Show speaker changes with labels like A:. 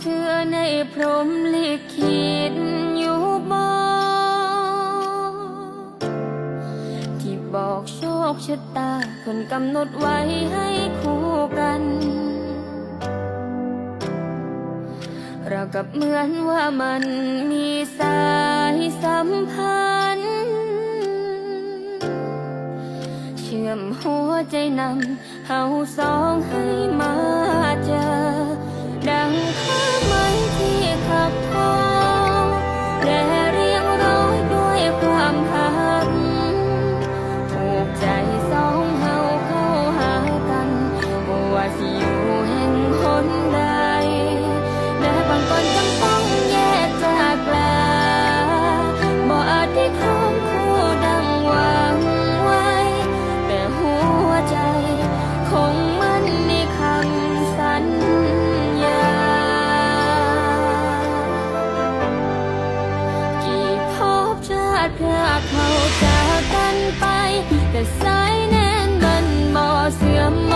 A: เชื่อในพรหมลิขิตอยู่บ่ที่บอกโชคชะตาคนกำหนดไว้ให้คู่กัน เรากับเหมือนว่ามันมีสายสัมพันธ์เชื่อมหัวใจนำเฮาสองให้มาเจอ ดพลาดเขาจากกันไป แต่สายแน่นมันบ่เสื่อม